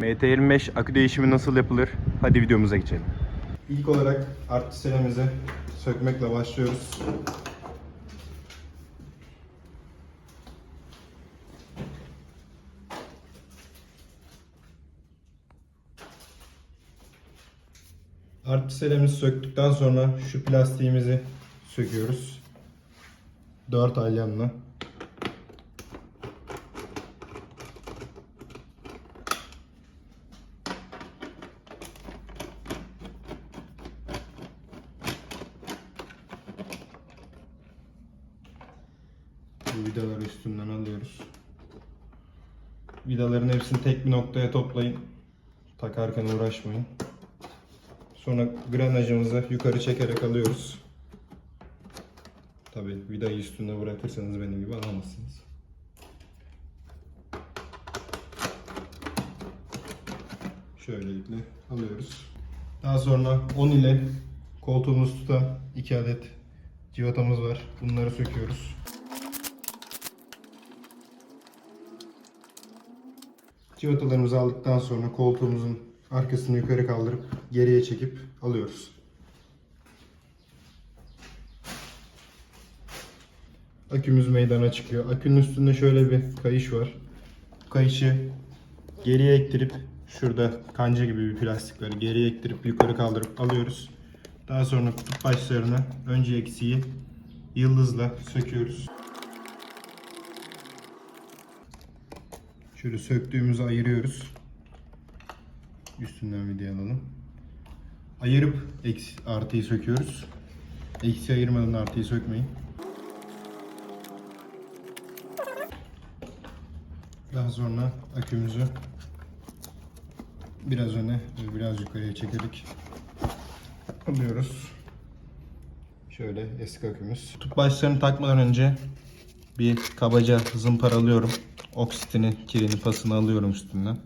MT25 akü değişimi nasıl yapılır? Hadi videomuza geçelim. İlk olarak artiselemizi sökmekle başlıyoruz. Artiselemizi söktükten sonra şu plastiğimizi söküyoruz. 4 alyanla. Bu vidaları üstünden alıyoruz. Vidaların hepsini tek bir noktaya toplayın. Takarken uğraşmayın. Sonra granajımızı yukarı çekerek alıyoruz. Tabi vidayı üstünde bırakırsanız benim gibi alamazsınız. Şöylelikle alıyoruz. Daha sonra 10 ile koltuğumuzu tutan 2 adet civatamız var. Bunları söküyoruz. Civatalarımızı aldıktan sonra koltuğumuzun arkasını yukarı kaldırıp geriye çekip alıyoruz. Akümüz meydana çıkıyor. Akünün üstünde şöyle bir kayış var. Kayışı geriye ektirip şurada kanca gibi bir plastikleri geriye ektirip yukarı kaldırıp alıyoruz. Daha sonra kutup başlarını önce eksiği yıldızla söküyoruz. Şöyle söktüğümüzü ayırıyoruz. Üstünden vidayı alalım. Ayırıp eksi, artıyı söküyoruz. Eksi ayırmadan artıyı sökmeyin. Daha sonra akümüzü biraz öne ve biraz yukarıya çekerek alıyoruz. Şöyle eski akümüz. Kutup başlarını takmadan önce bir kabaca zımparalıyorum. Oksitini, kirini, pasını alıyorum üstünden.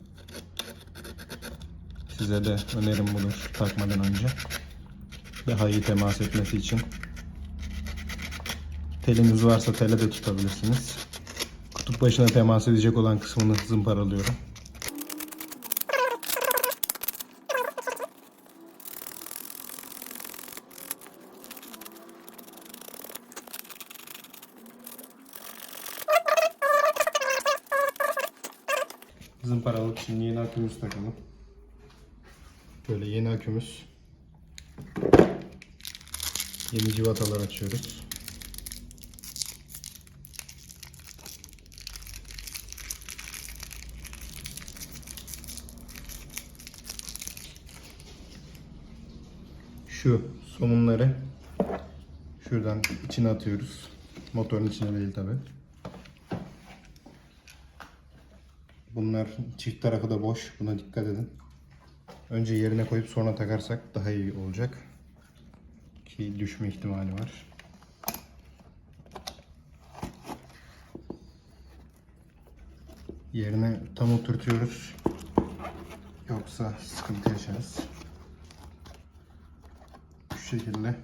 Size de önerim budur takmadan önce. Daha iyi temas etmesi için. Teliniz varsa tele de tutabilirsiniz. Kutup başına temas edecek olan kısmını zımparalıyorum. Zımparalık şimdi yeni akümüz takalım. Böyle yeni akümüz. Yeni civatalar açıyoruz. Şu somunları şuradan içine atıyoruz. Motorun içine değil tabi. Bunlar çift tarafı da boş. Buna dikkat edin. Önce yerine koyup sonra takarsak daha iyi olacak. Ki düşme ihtimali var. Yerine tam oturtuyoruz. Yoksa sıkıntı yaşarız. Şu şekilde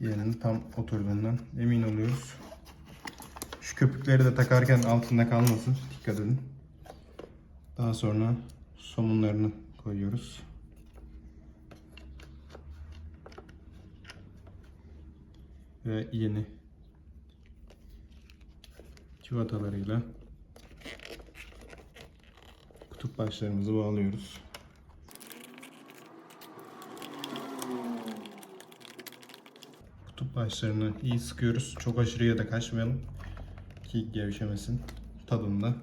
yerinin tam oturduğundan emin oluyoruz. Şu köpükleri de takarken altında kalmasın. Dikkat edin. Daha sonra somunlarını koyuyoruz. Ve yeni civatalarıyla kutup başlarımızı bağlıyoruz. Kutup başlarını iyi sıkıyoruz. Çok aşırıya da kaçmayalım ki gevşemesin tadında.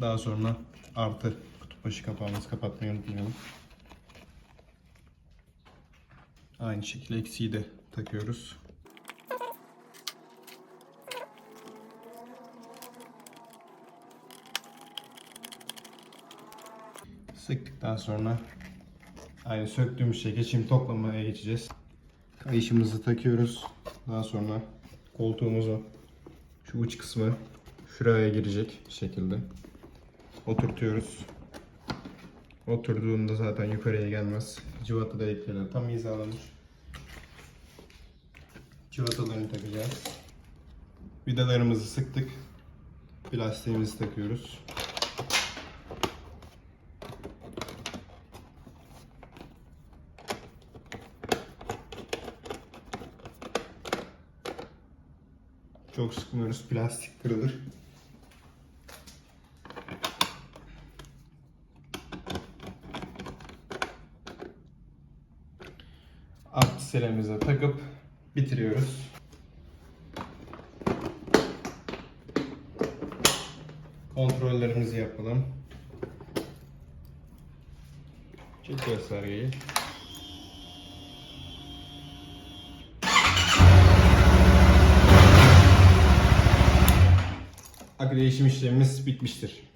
Daha sonra artı kutup başı kapağımızı kapatmayı unutmayalım. Aynı şekilde eksiği de takıyoruz. Sıktıktan sonra aynı söktüğümüz şey geçim toplamaya geçeceğiz. Kayışımızı takıyoruz. Daha sonra koltuğumuzu şu uç kısmı şuraya girecek şekilde oturtuyoruz. Oturduğunda zaten yukarıya gelmez. Civata delikleri tam hizalanır. Civatalarını takacağız. Vidalarımızı sıktık. Plastiğimizi takıyoruz. Çok sıkmıyoruz. Plastik kırılır. Akselemize takıp bitiriyoruz. Kontrollerimizi yapalım. Çek göstergeyi. Akü değişim işlemimiz bitmiştir.